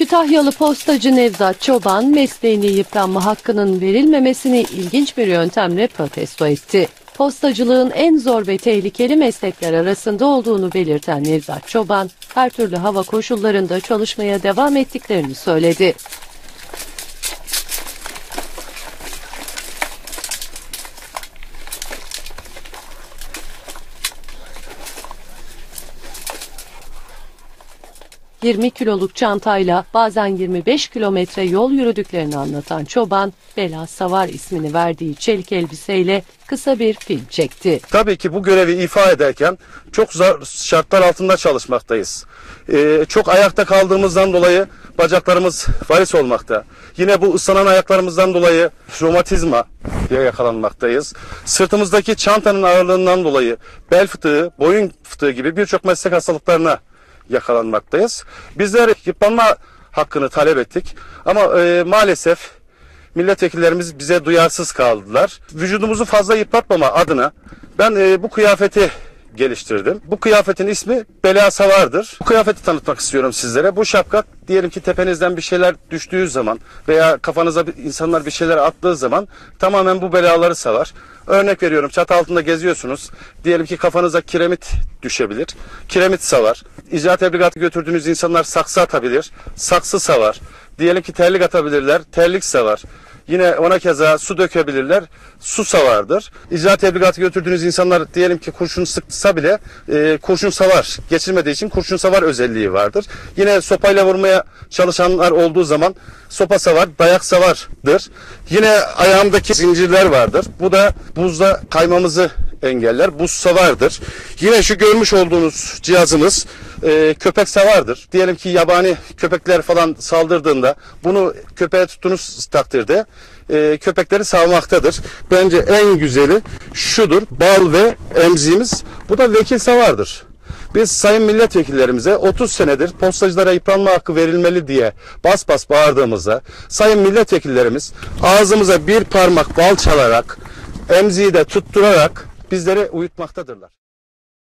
Kütahyalı postacı Nevzat Çoban mesleğini yıpranma hakkının verilmemesini ilginç bir yöntemle protesto etti. Postacılığın en zor ve tehlikeli meslekler arasında olduğunu belirten Nevzat Çoban, her türlü hava koşullarında çalışmaya devam ettiklerini söyledi. ...20 kiloluk çantayla bazen 25 kilometre yol yürüdüklerini anlatan çoban... ...Bela Savar ismini verdiği çelik elbiseyle kısa bir film çekti. Tabii ki bu görevi ifa ederken çok zor şartlar altında çalışmaktayız. Ee, çok ayakta kaldığımızdan dolayı bacaklarımız varis olmakta. Yine bu ıslanan ayaklarımızdan dolayı romatizma yakalanmaktayız. Sırtımızdaki çantanın ağırlığından dolayı bel fıtığı, boyun fıtığı gibi birçok meslek hastalıklarına yakalanmaktayız. Bizler yıpranma hakkını talep ettik ama e, maalesef milletvekillerimiz bize duyarsız kaldılar. Vücudumuzu fazla yıpratmama adına ben e, bu kıyafeti geliştirdim. Bu kıyafetin ismi Bela Savar'dır. Bu kıyafeti tanıtmak istiyorum sizlere. Bu şapka diyelim ki tepenizden bir şeyler düştüğü zaman veya kafanıza insanlar bir şeyler attığı zaman tamamen bu belaları savar. Örnek veriyorum çatı altında geziyorsunuz. Diyelim ki kafanıza kiremit düşebilir. Kiremit savar. İcra tebligatı götürdüğünüz insanlar saksı atabilir. Saksı savar. Diyelim ki terlik atabilirler. Terlik savar. Yine ona keza su dökebilirler. Su savardır. İcra tebligatı götürdüğünüz insanlar diyelim ki kurşun sıksa bile e, kurşun savar. Geçirmediği için kurşun savar özelliği vardır. Yine sopayla vurmaya çalışanlar olduğu zaman sopa savar, dayak savardır. Yine ayağımdaki zincirler vardır. Bu da buzda kaymamızı engeller. Buz savardır. Yine şu görmüş olduğunuz cihazımız e, köpek savardır. Diyelim ki yabani köpekler falan saldırdığında bunu köpeğe tuttuğunuz takdirde e, köpekleri savmaktadır. Bence en güzeli şudur. Bal ve emziğimiz. Bu da vekil savardır. Biz sayın milletvekillerimize 30 senedir postacılara yıpranma hakkı verilmeli diye bas bas bağırdığımızda sayın milletvekillerimiz ağzımıza bir parmak bal çalarak emziği de tutturarak bizleri uyutmaktadırlar.